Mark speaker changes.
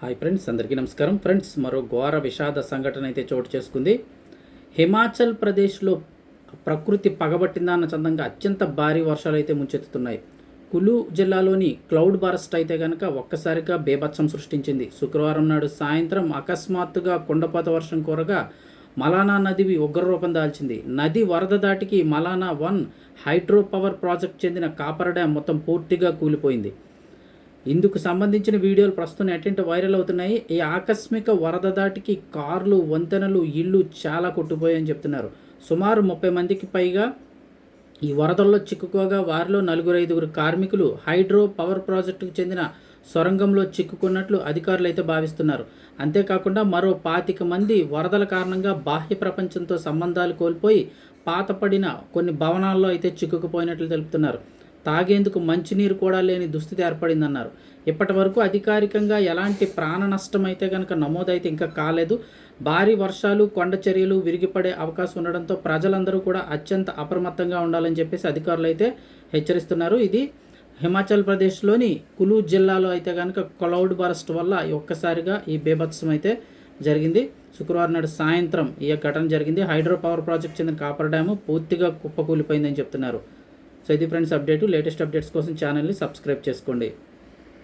Speaker 1: Hi friends అందరికీ నమస్కారం. Friends మరో ఘోర విషాద సంఘటన అయితే చోటు చేసుకుంది. హిమాచల్ ప్రదేశ్లో ప్రకృతి పగబట్టిందా అన్న చందంగా అత్యంత భారీ వర్షాలు అయితే ముంచెత్తుతున్నాయి. కులు జిల్లాలోని క్లౌడ్ బరస్ట్ అయితే కనుక ఒక్కసారిగా బేభత్సం సృష్టించింది. శుక్రవారం నాడు సాయంత్రం అకస్మాత్తుగా కొండపాత వర్షం కోరగా మలానా నదివి ఉగ్రరూపం దాల్చింది. నది వరద దాటికి Malana one hydro power project చెందిన కాపర్ డ్యామ్ మొత్తం పూర్తిగా కూలిపోయింది. ఇందుకు సంబంధించిన వీడియోలు ప్రస్తుతం అటెంట్ వైరల్ అవుతున్నాయి. ఈ ఆకస్మిక వరద దాటికి కార్లు వంతెనలు ఇళ్ళు చాలా కొట్టుపోయాయని చెప్తున్నారు. సుమారు ముప్పై మందికి పైగా ఈ వరదల్లో చిక్కుకోగా వారిలో నలుగురు ఐదుగురు కార్మికులు హైడ్రో పవర్ ప్రాజెక్టుకు చెందిన సొరంగంలో చిక్కుకున్నట్లు అధికారులు అయితే భావిస్తున్నారు. అంతేకాకుండా మరో పాతిక మంది వరదల కారణంగా బాహ్య ప్రపంచంతో సంబంధాలు కోల్పోయి పాతపడిన కొన్ని భవనాల్లో అయితే చిక్కుకుపోయినట్లు తెలుపుతున్నారు. తాగేందుకు మంచినీరు కూడా లేని దుస్థితి ఏర్పడిందన్నారు. ఇప్పటి వరకు అధికారికంగా ఎలాంటి ప్రాణ నష్టం అయితే కనుక నమోదైతే ఇంకా కాలేదు. భారీ వర్షాలు కొండ చర్యలు విరిగిపడే అవకాశం ఉండడంతో ప్రజలందరూ కూడా అత్యంత అప్రమత్తంగా ఉండాలని చెప్పేసి అధికారులు అయితే హెచ్చరిస్తున్నారు. ఇది హిమాచల్ ప్రదేశ్లోని కులు జిల్లాలో అయితే కనుక క్లౌడ్ బరస్ట్ వల్ల ఒక్కసారిగా ఈ బీభత్సం అయితే జరిగింది. శుక్రవారం నాడు సాయంత్రం ఈ ఘటన జరిగింది. హైడ్రో పవర్ ప్రాజెక్ట్ చెందిన కాపర్ డ్యాము పూర్తిగా కుప్పకూలిపోయిందని చెప్తున్నారు. సో ఇది ఫ్రెండ్స్ అప్డేట్. లేటెస్ట్ అప్డేట్స్ కోసం ఛానల్ని సబ్స్క్రైబ్ చేసుకోండి.